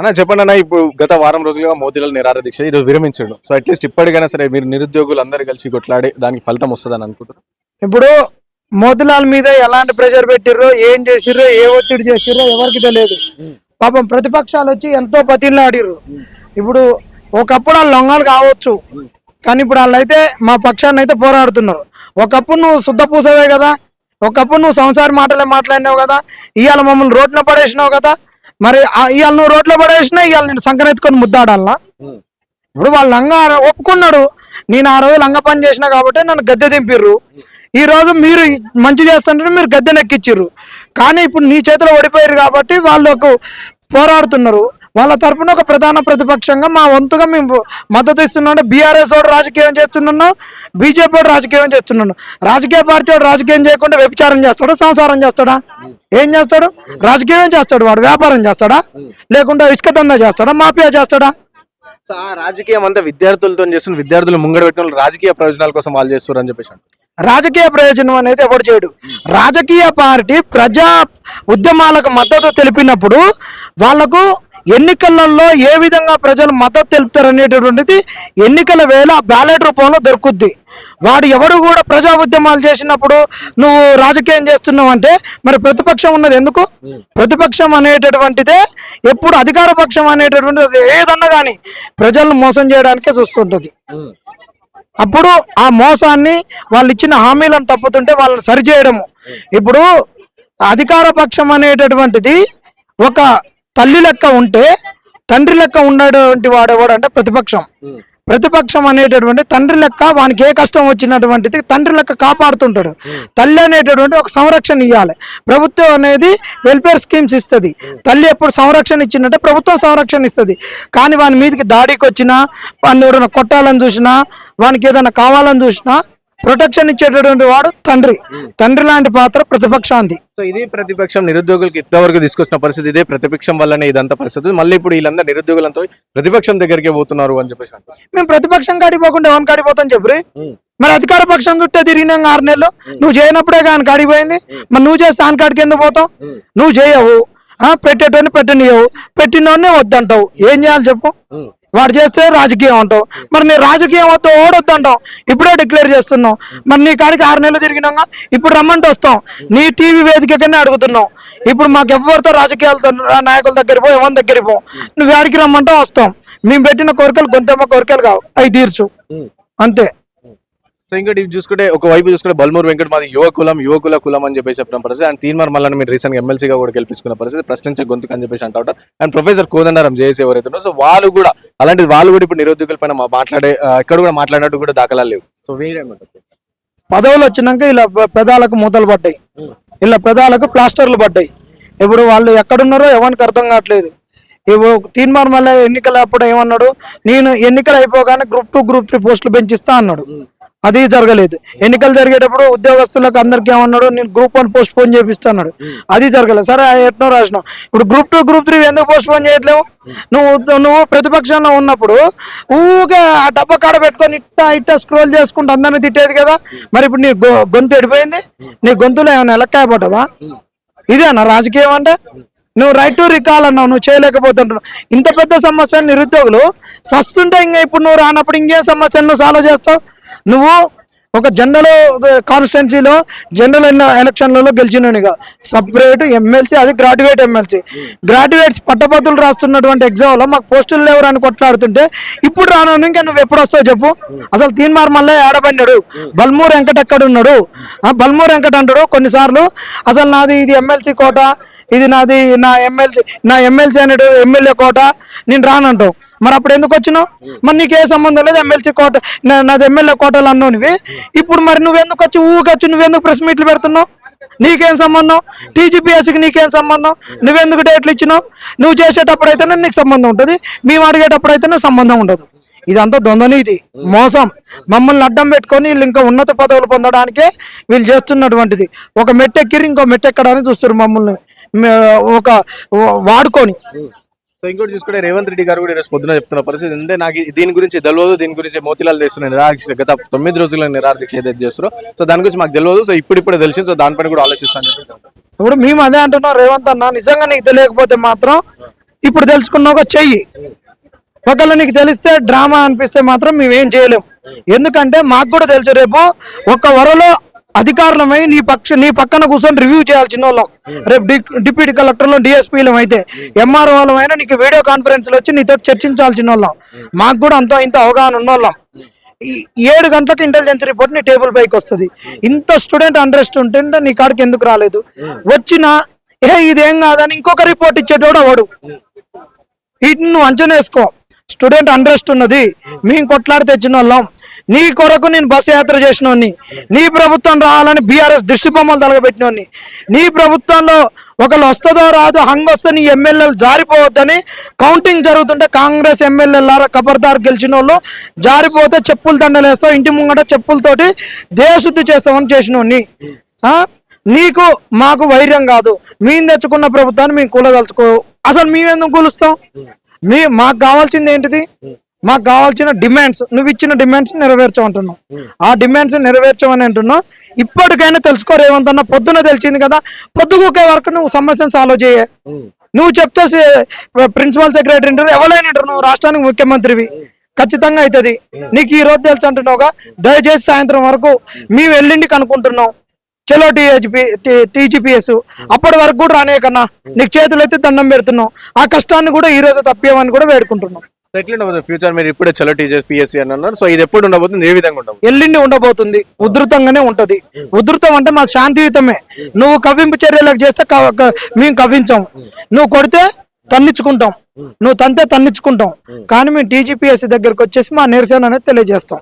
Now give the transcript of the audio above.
అన్న చెప్పండి అన్న ఇప్పుడు గత వారం రోజులుగా మోతీలాల్ నిరాహార దీక్ష ఇది విరమించాడు. సో అట్లీస్ట్ ఇప్పటికైనా సరే మీరు నిరుద్యోగులు అందరూ కలిసి కొట్లాడి దానికి ఫలితం వస్తుందని అనుకుంటారు ఇప్పుడు మోతిలాల్ మీద ఎలాంటి ప్రెషర్ పెట్టిర్రో ఏం చేసిర్రో ఏ ఒత్తిడి చేసిర్రో ఎవరికి తెలియదు. పాపం ప్రతిపక్షాలు వచ్చి ఎంతో పతిలాడిర్రు ఇప్పుడు ఒకప్పుడు వాళ్ళు లొంగలు కావచ్చు కానీ ఇప్పుడు వాళ్ళు అయితే మా పక్షాన్ని అయితే పోరాడుతున్నారు. ఒకప్పుడు నువ్వు శుద్ధ పూసవే కదా ఒకప్పుడు నువ్వు సంసార మాటలే మాట్లాడినావు కదా ఇవాళ మమ్మల్ని రోడ్న పడేసినావు కదా మరి ఇవాళ నువ్వు రోడ్లో పడేసినా ఇవాళ నేను సంకరెత్తుకొని ముద్దాడాలనా? ఇప్పుడు వాళ్ళు లంగా ఒప్పుకున్నాడు. నేను ఆ రోజు లంగ పని చేసిన కాబట్టి నన్ను గద్దె దింపిర్రు. ఈ రోజు మీరు మంచి చేస్తుంటే మీరు గద్దె నెక్కిచ్చిర్రు. కానీ ఇప్పుడు నీ చేతిలో ఓడిపోయారు కాబట్టి వాళ్ళకు పోరాడుతున్నారు. వాళ్ళ తరపున ఒక ప్రధాన ప్రతిపక్షంగా మా వంతుగా మేము మద్దతు ఇస్తున్నాం. బీఆర్ఎస్ వాడు రాజకీయం చేస్తున్నాను బీజేపీ వాడు రాజకీయం చేస్తున్నాను రాజకీయ పార్టీ వాడు రాజకీయం చేయకుండా వ్యభిచారం చేస్తాడా సంసారం చేస్తాడా? ఏం చేస్తాడు? రాజకీయం చేస్తాడు వాడు వ్యాపారం చేస్తాడా? లేకుంటే ఇసుక దందా చేస్తాడా మాఫియా చేస్తాడా? రాజకీయం అంతా విద్యార్థులతో చేస్తున్న విద్యార్థులు ముంగడ పెట్టిన రాజకీయ ప్రయోజనాల కోసం వాళ్ళు చేస్తారు అని చెప్పేసి. రాజకీయ ప్రయోజనం అనేది ఎవడు చేయడు. రాజకీయ పార్టీ ప్రజా ఉద్యమాలకు మద్దతు తెలిపినప్పుడు వాళ్ళకు ఎన్నికలలో ఏ విధంగా ప్రజలు మద్దతు తెలుపుతారు అనేటటువంటిది ఎన్నికల వేళ బ్యాలెట్ రూపంలో దొరుకుద్ది. వాడు ఎవడు కూడా ప్రజా ఉద్యమాలు చేసినప్పుడు నువ్వు రాజకీయం చేస్తున్నావు అంటే మరి ప్రతిపక్షం ఉన్నది ఎందుకు? ప్రతిపక్షం అనేటటువంటిదే ఎప్పుడు అధికార పక్షం అనేటటువంటిది ఏదన్నా కానీ ప్రజలను మోసం చేయడానికే చూస్తుంటది. అప్పుడు ఆ మోసాన్ని వాళ్ళు ఇచ్చిన హామీలను తప్పుతుంటే వాళ్ళని సరిచేయడము. ఇప్పుడు అధికార పక్షం అనేటటువంటిది ఒక తల్లి లెక్క ఉంటే తండ్రి లెక్క ఉన్నటువంటి వాడేవాడు అంటే ప్రతిపక్షం. ప్రతిపక్షం అనేటటువంటి తండ్రి లెక్క వానికి ఏ కష్టం వచ్చినటువంటిది తండ్రి లెక్క కాపాడుతుంటాడు. తల్లి అనేటటువంటి ఒక సంరక్షణ ఇవ్వాలి ప్రభుత్వం అనేది వెల్ఫేర్ స్కీమ్స్ ఇస్తుంది. తల్లి ఎప్పుడు సంరక్షణ ఇచ్చిందంటే ప్రభుత్వం సంరక్షణ ఇస్తుంది. కానీ వాని మీదకి దాడికి వచ్చినా వాడిని ఎవరైనా కొట్టాలని చూసినా వానికి ఏదైనా కావాలని చూసినా ప్రొటెక్షన్ ఇచ్చేటటువంటి వాడు తండ్రి. తండ్రి లాంటి పాత్ర ప్రతిపక్షాంది సో ఇది ప్రతిపక్షం నిరుద్యోగులకి ఇంతవరకు తీసుకొచ్చిన పరిస్థితి ఇదే ప్రతిపక్షం వల్లనే ఇదంతా పరిస్థితి. మళ్ళీ ఇప్పుడు వీళ్ళందరూ నిరుద్యోగులంతా ప్రతిపక్షం దగ్గరికి పోతున్నారు అని చెప్పేసి. మేము ప్రతిపక్షం కాడిపోకుండా ఎవరిని కాడిపోతాం చెప్పు మరి అధికార పక్షం చుట్టే తిరిగినాం ఆరు నెలలు. నువ్వు చేయనప్పుడే కానీ కాడిపోయింది మరి నువ్వు చేస్తే ఆన్ కాడికి ఎందుకు పోతావు? నువ్వు చేయవు. పెట్టేటోని పెట్టనియవు పెట్టినోనే వద్దంటావు. ఏం చేయాలి చెప్పు? వాడు చేస్తే రాజకీయం అంటావు. మరి నీ రాజకీయం వద్దు ఓడొద్దంటావు ఇప్పుడే డిక్లేర్ చేస్తున్నావు. మరి నీ కాడికి ఆరు నెలలు తిరిగినాగా ఇప్పుడు రమ్మంటే వస్తాం నీ టీవీ వేదికగానే అడుగుతున్నావు. ఇప్పుడు మాకు ఎవరితో రాజకీయాలతో నాయకుల దగ్గర పో ఎవరి దగ్గర పో. నువ్వు ఆడికి రమ్మంటే వస్తాం. మేము పెట్టిన కోరికలు గొంతెమ్మ కోరికలు కావు. అవి తీర్చు. అంతే. సో ఇంకోటి ఇవి చూసుకుంటే ఒక వైపు చూసుకుంటే బల్మూరు వెంకట మాది యువ కులం యువకుల కులం అని చెప్పేసి చెప్పిన పరిస్థితి. అండ్ తీన్మార్ మళ్ళీ మీరు రీసెంట్గా ఎమ్మెల్సీగా కూడా గెలిపించుకున్న పరిస్థితి. ప్రశ్నించే గొంతుకు అని చెప్పేసి అంటా ఉంటారు. అండ్ ప్రొఫెసర్ కోదండారం జేఏసీ ఎవరైతే సో వాళ్ళు కూడా అలాంటి వాళ్ళు కూడా ఇప్పుడు నిరుద్యోగుల పైన మాట్లాడే ఎక్కడ కూడా మాట్లాడినట్టు కూడా దాఖలాలు లేవు. సో వీరేమంటారు పదవులు వచ్చినాక ఇలా పెదాలకు మూతలు పడ్డాయి. ఇలా పెదాలకు ప్లాస్టర్లు పడ్డాయి. ఇప్పుడు వాళ్ళు ఎక్కడున్నారో ఎవరికి అర్థం కావట్లేదు. ఇప్పుడు తీన్మార్ మళ్ళీ ఎన్నికల అప్పుడు ఏమన్నాడు? నేను ఎన్నికలు అయిపోగానే గ్రూప్ టూ గ్రూప్ త్రీ పోస్టులు పెంచిస్తా అన్నాడు. అది జరగలేదు. ఎన్నికలు జరిగేటప్పుడు ఉద్యోగస్తులకు అందరికి ఏమన్నాడు నేను గ్రూప్ వన్ పోస్ట్ పోన్ చేపిస్తాడు అది జరగలేదు. సరే ఎట్నో రాసినావు ఇప్పుడు గ్రూప్ టూ గ్రూప్ త్రీ ఎందుకు పోస్ట్ పోన్ చేయట్లేవు? నువ్వు నువ్వు ప్రతిపక్షంలో ఉన్నప్పుడు ఊగా ఆ డబ్బా కాడ పెట్టుకొని ఇట్టా ఇట్టా స్క్రోల్ చేసుకుంటూ అందరిని తిట్టేది కదా. మరి ఇప్పుడు నీ గొ- గొంతు ఎడిపోయింది? నీ గొంతులో ఏమైనా ఎలక్కాయ పట్టదా ఇదేనా రాజకీయం అంటే? నువ్వు రైట్ టు రికాల్ అన్నావు నువ్వు చేయలేకపోతుంటున్నావు ఇంత పెద్ద సమస్యలు నిరుద్యోగులు సస్తుంటే ఇంకా ఇప్పుడు నువ్వు రానప్పుడు ఇంకేం సమస్యలు నువ్వు సాల్వ్ చేస్తావు? నువ్వు ఒక జనరల్ కాన్స్టిట్యున్సీలో జనరల్ ఎలక్షన్లలో గెలిచినవిగా సపరేట్ ఎమ్మెల్సీ అది గ్రాడ్యుయేట్ ఎమ్మెల్సీ గ్రాడ్యుయేట్స్ పట్టభద్రులు రాస్తున్నటువంటి ఎగ్జామ్లో మాకు పోస్టులు లేవు అని కొట్లాడుతుంటే ఇప్పుడు రాను ఇంకా నువ్వు ఎప్పుడు వస్తావు చెప్పు? అసలు తీన్మార్ మళ్ళీ ఆడబడినాడు బల్మూర్ వెంకట ఎక్కడ ఉన్నాడు. ఆ బల్మూర్ వెంకట అంటాడు కొన్నిసార్లు అసలు నాది ఇది ఎమ్మెల్సీ కోట ఇది నాది నా ఎమ్మెల్సీ నా ఎమ్మెల్సీ అనేటు ఎమ్మెల్యే కోట నేను రానంటావు. మరి అప్పుడు ఎందుకు వచ్చినావు? మరి నీకు ఏ సంబంధం లేదు ఎమ్మెల్సీ కోట నా- నాది ఎమ్మెల్యే కోటలు అన్నోనివి. ఇప్పుడు మరి నువ్వెందుకు వచ్చి ఊకొచ్చి నువ్వెందుకు ప్రెస్ మీట్లు పెడుతున్నావు? నీకేం సంబంధం? టీజీపీఎస్కి నీకేం సంబంధం? నువ్వెందుకు డేట్లు ఇచ్చినావు? నువ్వు చేసేటప్పుడు అయితేనే నీకు సంబంధం ఉంటుంది. మేము అడిగేటప్పుడు అయితేనే సంబంధం ఉండదు. ఇదంతా దొందనీతి మోసం. మమ్మల్ని అడ్డం పెట్టుకొని వీళ్ళు ఇంకా ఉన్నత పదవులు పొందడానికే వీళ్ళు చేస్తున్నటువంటిది. ఒక మెట్టెక్కిరి ఇంకో మెట్టెక్కడానికి చూస్తారు మమ్మల్ని. ఒక వాడుకొని. సో ఇంకోటి చూసుకుంటే రేవంత్ రెడ్డి గారు కూడా ఈరోజు పొద్దున చెప్తున్న పరిస్థితి అంటే నాకు దీని గురించి తెలియదు దీని గురించి మోతిలాల్ చేస్తున్న నిరాదీక్ష గత తొమ్మిది రోజుల నిరాదీక్ష ఏదైతే చేస్తారో సో దాని గురించి మాకు తెలియదు సో ఇప్పుడు ఇప్పుడే తెలిసింది సో దానిపైన కూడా ఆలోచిస్తాను ఇప్పుడు మేము అదే అంటున్నాం రేవంత్ అన్న నిజంగా నీకు తెలియకపోతే మాత్రం ఇప్పుడు తెలుసుకున్నాక చెయ్యి. ఒకవేళ నీకు తెలిస్తే డ్రామా అనిపిస్తే మాత్రం మేమేం చేయలేము ఎందుకంటే మాకు కూడా తెలుసు రేపు ఒక వరలో అధికారులమై నీ పక్ష నీ పక్కన కూర్చొని రివ్యూ చేయాల్సిన వాళ్ళం రేపు డి- డిప్యూటీ కలెక్టర్లో డిఎస్పీలం అయితే ఎంఆర్ఓ వాళ్ళం అయినా నీకు వీడియో కాన్ఫరెన్స్లో వచ్చి నీతో చర్చించాల్సిన వాళ్ళం మాకు కూడా అంత ఇంత అవగాహన ఉన్న వాళ్ళం ఈ ఏడు గంటలకు ఇంటెలిజెన్స్ రిపోర్ట్ నీ టేబుల్ పైకి వస్తుంది. ఇంత స్టూడెంట్ అండ్రెస్ట్ ఉంటే నీ కాడికి ఎందుకు రాలేదు? వచ్చినా ఏ ఇదేం కాదని ఇంకొక రిపోర్ట్ ఇచ్చేటోడు వాడు. వీటిని నువ్వు అంచనా వేసుకో. స్టూడెంట్ అండ్రెస్ట్ ఉన్నది. మేము కొట్లాడి తెచ్చిన వాళ్ళం నీ కొరకు నేను బస్సు యాత్ర చేసినోని నీ ప్రభుత్వం రావాలని బీఆర్ఎస్ దృష్టి బొమ్మలు తలగబెట్టినోని నీ ప్రభుత్వంలో ఒకళ్ళు వస్తుందో రాదో హంగ్ వస్తే నీ ఎమ్మెల్యేలు జారిపోవద్దని కౌంటింగ్ జరుగుతుంటే కాంగ్రెస్ ఎమ్మెల్యేలారా ఖబర్దార్ గెలిచిన వాళ్ళు జారిపోతే చెప్పులు దండలేస్తావు ఇంటి ముంగట చెప్పులతోటి దేశశుద్ధి చేస్తామని చేసినోని నీకు మాకు వైర్యం కాదు. మేము తెచ్చుకున్న ప్రభుత్వాన్ని మేము కూలదలుచుకో అసలు మేమెందుకు కూలుస్తాం? మీ మాకు కావాల్సింది ఏంటిది? మాకు కావాల్సిన డిమాండ్స్ నువ్వు ఇచ్చిన డిమాండ్స్ నెరవేర్చమంటున్నావు. ఆ డిమాండ్స్ నెరవేర్చమని అంటున్నావు. ఇప్పటికైనా తెలుసుకో రేవంత్ అన్న పొద్దున తెలిసింది కదా పొద్దుగుకే వరకు నువ్వు సమస్యను సాల్వ్ చేయ. నువ్వు చెప్తే ప్రిన్సిపల్ సెక్రటరీ అంటారు ఎవరైనా నువ్వు రాష్ట్రానికి ముఖ్యమంత్రివి. ఖచ్చితంగా అవుతుంది. నీకు ఈ రోజు తెలుసు అంటున్నావుగా దయచేసి సాయంత్రం వరకు మేము ఎల్లుండికి అనుకుంటున్నాం. చలో టీహెచ్పి టీజీపీఎస్. అప్పటి వరకు కూడా రానే కన్నా నీకు చేతులు అయితే దండం పెడుతున్నాం. ఆ కష్టాన్ని కూడా ఈ రోజు తప్పేమని కూడా వేడుకుంటున్నాం. ఎట్లా ఉండబోతుంది? ఫ్యూచర్ మీరు ఇప్పుడే చలో టీచర్స్ పిఎస్సి అని అన్నారు. సో ఇది ఎప్పుడు ఉండబోతుంది? ఏ విధంగా ఉండబోతుంది? ఎల్లుండి ఉండబోతుంది. ఉధృతంగానే ఉంటది. ఉధృతం అంటే మా శాంతియుతమే. నువ్వు కవ్వింపు చర్యలకు చేస్తే మేము కవ్వించాం. నువ్వు కొడితే తన్నించుకుంటాం నువ్వు తంతే తన్నించుకుంటాం కానీ మేము టీజీపీఎస్సీ దగ్గరకు వచ్చేసి మా నిరసన అనేది తెలియజేస్తాం.